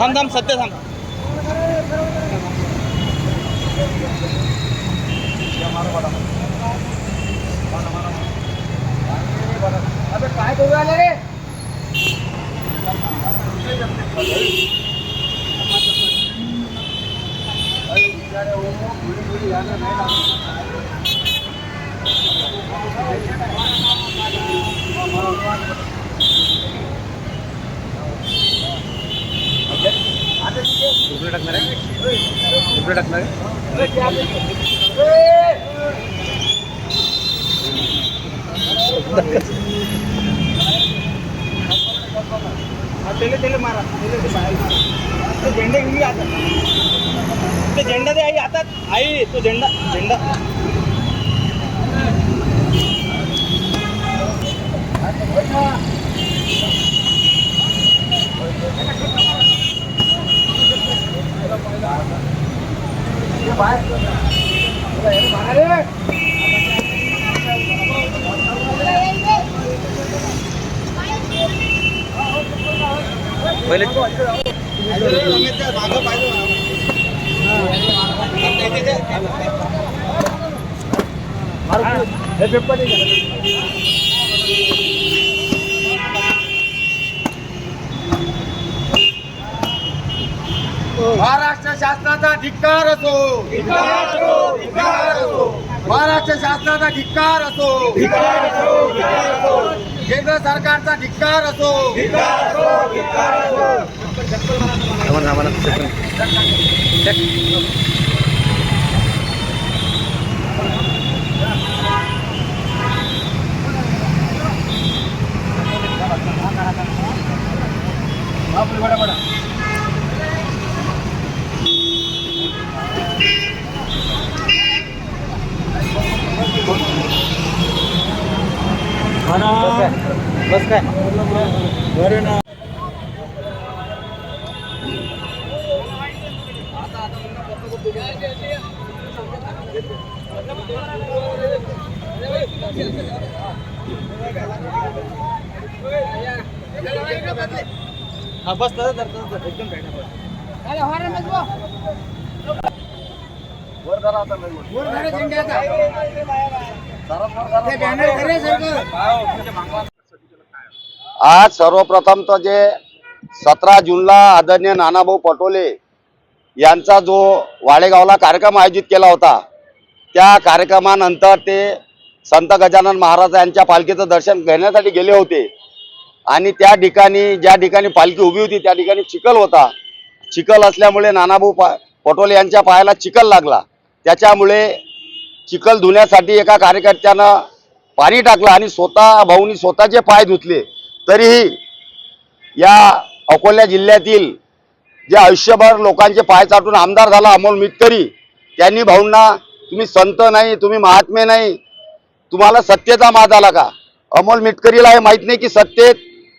थांब थांब सत्य थांब. काय करू आले रे नाही त्याला टाकणार मारा ते मारा. तो झेंडा घेऊन ये हातात तो झेंडा दे आई हातात आई तो झेंडा झेंडा. मागं पहिले महाराष्ट्र शासनाचा धिक्कार असो. महाराष्ट्र शासनाचा धिक्कार असो. केंद्र सरकारचा धिक्कार असो. बस काय? बरं हा बस तसं धर. एकदम आहे, बस. आज सर्वप्रथम तर जे सतरा जूनला आदरणीय नानाभाऊ पटोले यांचा जो वाडेगावला कार्यक्रम आयोजित केला होता त्या कार्यक्रमानंतर ते संत गजानन महाराज यांच्या पालखीचं दर्शन घेण्यासाठी गेले होते. आणि त्या ठिकाणी ज्या ठिकाणी पालखी उभी होती त्या ठिकाणी चिखल होता. चिखल असल्यामुळे नानाभाऊ पा पटोले यांच्या पायाला चिखल लागला. त्याच्यामुळे चिखल धुण्यासाठी एका कार्यकर्त्यानं पाणी टाकलं आणि स्वतः भाऊनी स्वतःचे पाय धुतले. तरीही या अकोला जिल्ह्यातील जे आयुष्यभर लोकांचे पाय चाटून आमदार झाला अमोल मिटकरी त्यांनी भाऊंना तुम्ही संत नाही तुम्ही महात्मे नाही तुम्हाला सत्तेचा माज आला का? अमोल मिटकरीला हे माहीत नाही की सत्तेत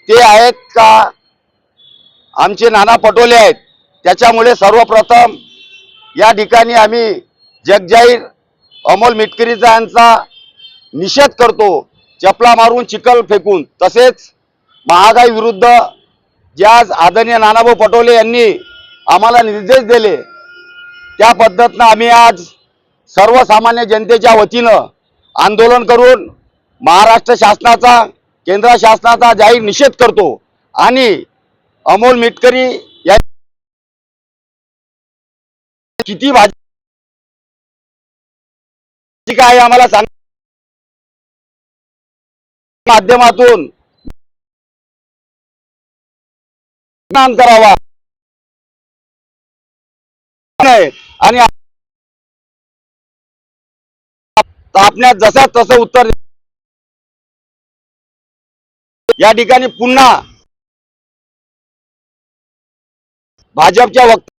ते आहेत का? आमचे नाना पटोले आहेत. त्याच्यामुळे सर्वप्रथम या ठिकाणी आम्ही जगजाहीर अमोल मिटकरीचा यांचा निषेध करतो. चपला मारून चिखल फेकून. तसेच महागाई विरुद्ध ज्या आदरणीय नानाभाऊ पटोले यांनी आम्हाला निर्देश दिले त्या पद्धतीनं आम्ही आज सर्वसामान्य जनतेच्या वतीनं आंदोलन करून महाराष्ट्र शासनाचा केंद्र शासनाचा जाहीर निषेध करतो आणि अमोल मिटकरी या किती भाजी काय आम्हाला सांग माध्यमातून करावा. आणि आपल्या जसा तसं उत्तर या ठिकाणी पुन्हा भाजपच्या वक्त